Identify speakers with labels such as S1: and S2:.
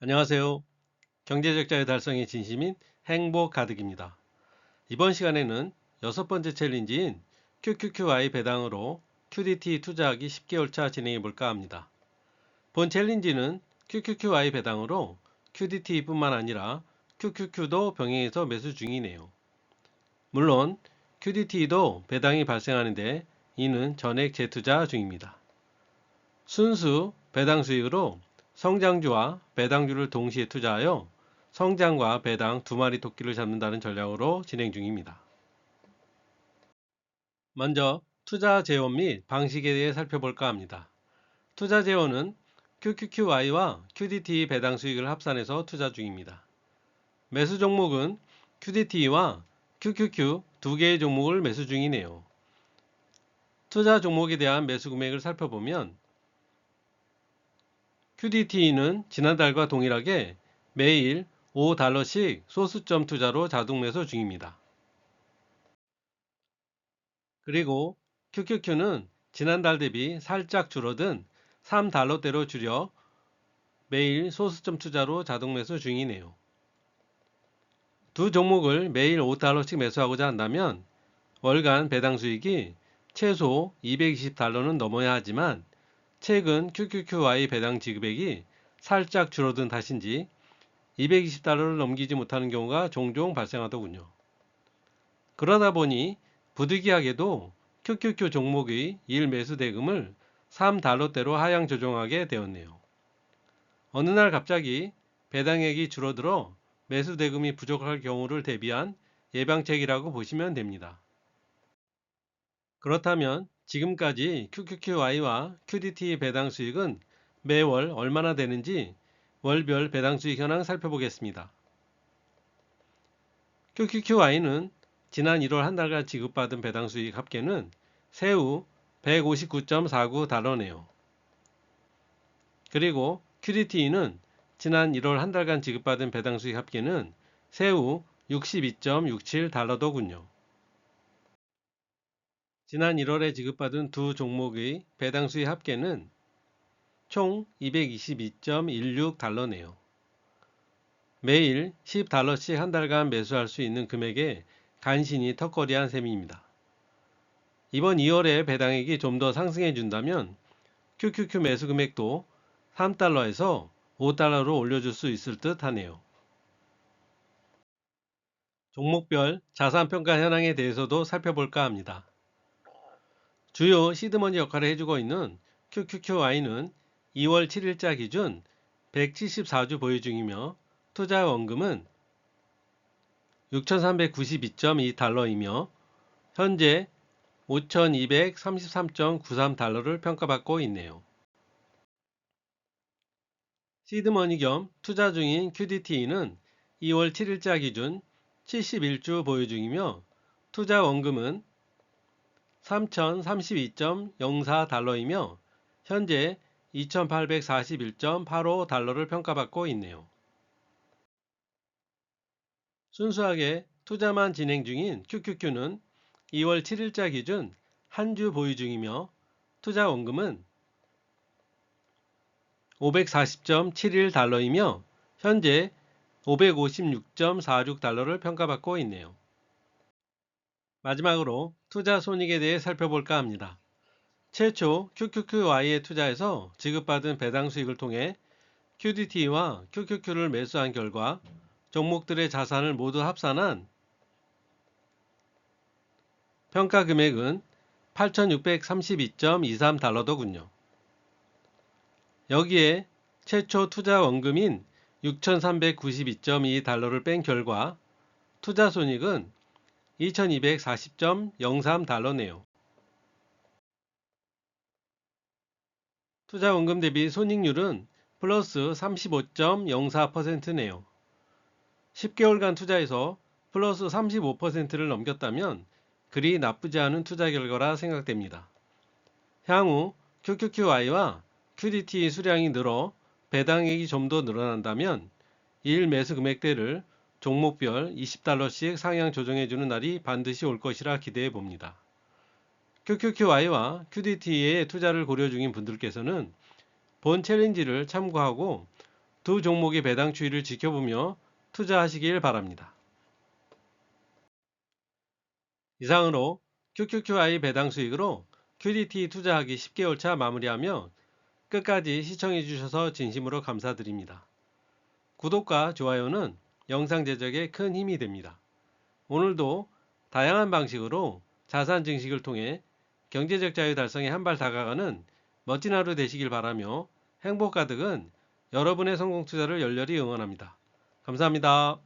S1: 안녕하세요. 경제적자의 달성에 진심인 행복 가득입니다. 이번 시간에는 여섯 번째 챌린지인 QQQI 배당으로 QDT 투자하기 10개월차 진행해 볼까 합니다. 본 챌린지는 QQQI 배당으로 QDT뿐만 아니라 QQQ도 병행해서 매수 중이네요. 물론 QDT도 배당이 발생하는데 이는 전액 재투자 중입니다. 순수 배당 수익으로 성장주와 배당주를 동시에 투자하여 성장과 배당 두 마리 토끼를 잡는다는 전략으로 진행 중입니다. 먼저 투자 재원 및 방식에 대해 살펴볼까 합니다. 투자 재원은 QQQI와 QDT 배당 수익을 합산해서 투자 중입니다. 매수 종목은 QDT와 QQQ 두 개의 종목을 매수 중이네요. 투자 종목에 대한 매수 금액을 살펴보면 QDT는 지난달과 동일하게 매일 5달러씩 소수점 투자로 자동 매수 중입니다. 그리고 QQQ는 지난달 대비 살짝 줄어든 3달러대로 줄여 매일 소수점 투자로 자동 매수 중이네요. 두 종목을 매일 5달러씩 매수하고자 한다면 월간 배당 수익이 최소 220달러는 넘어야 하지만 최근 QQQY 배당 지급액이 살짝 줄어든 탓인지 220달러를 넘기지 못하는 경우가 종종 발생하더군요. 그러다 보니 부득이하게도 QQQ 종목의 일 매수 대금을 3달러대로 하향 조정하게 되었네요. 어느 날 갑자기 배당액이 줄어들어 매수 대금이 부족할 경우를 대비한 예방책이라고 보시면 됩니다. 그렇다면 지금까지 QQQI와 QDT 배당 수익은 매월 얼마나 되는지 월별 배당 수익 현황 살펴보겠습니다. QQQI는 지난 1월 한 달간 지급받은 배당 수익 합계는 새우 159.49달러네요. 그리고 QDT는 지난 1월 한 달간 지급받은 배당 수익 합계는 새우 62.67달러더군요. 지난 1월에 지급받은 두 종목의 배당 수익 합계는 총 222.16달러네요. 매일 10달러씩 한 달간 매수할 수 있는 금액에 간신히 턱걸이한 셈입니다. 이번 2월에 배당액이 좀 더 상승해 준다면 QQQ 매수 금액도 3달러에서 5달러로 올려줄 수 있을 듯 하네요. 종목별 자산평가 현황에 대해서도 살펴볼까 합니다. 주요 시드머니 역할을 해주고 있는 QQQI는 2월 7일자 기준 174주 보유 중이며 투자 원금은 6,392.2달러이며 현재 5,233.93달러를 평가받고 있네요. 시드머니 겸 투자 중인 QDT는 2월 7일자 기준 71주 보유 중이며 투자 원금은 3,032.04달러이며 현재 2,841.85달러를 평가받고 있네요. 순수하게 투자만 진행 중인 QQQ는 2월 7일자 기준 한 주 보유 중이며 투자 원금은 540.71달러이며 현재 556.46달러를 평가받고 있네요. 마지막으로 투자 손익에 대해 살펴볼까 합니다. 최초 QQQY에 투자해서 지급받은 배당 수익을 통해 QDT와 QQQ를 매수한 결과 종목들의 자산을 모두 합산한 평가 금액은 8,632.23달러더군요. 여기에 최초 투자 원금인 6,392.2달러를 뺀 결과 투자 손익은 2240.03달러네요. 투자 원금 대비 손익률은 플러스 35.04%네요. 10개월간 투자해서 플러스 35%를 넘겼다면 그리 나쁘지 않은 투자 결과라 생각됩니다. 향후 QQQI와 QDT 수량이 늘어 배당액이 좀 더 늘어난다면 일 매수 금액대를 종목별 20달러씩 상향 조정해주는 날이 반드시 올 것이라 기대해 봅니다. QQQI와 QDT에 투자를 고려 중인 분들께서는 본 챌린지를 참고하고 두 종목의 배당 추이를 지켜보며 투자하시길 바랍니다. 이상으로 QQQI 배당 수익으로 QDT 투자하기 10개월 차 마무리하며 끝까지 시청해 주셔서 진심으로 감사드립니다. 구독과 좋아요는 영상 제작에 큰 힘이 됩니다. 오늘도 다양한 방식으로 자산 증식을 통해 경제적 자유 달성에 한 발 다가가는 멋진 하루 되시길 바라며 행복 가득은 여러분의 성공 투자를 열렬히 응원합니다. 감사합니다.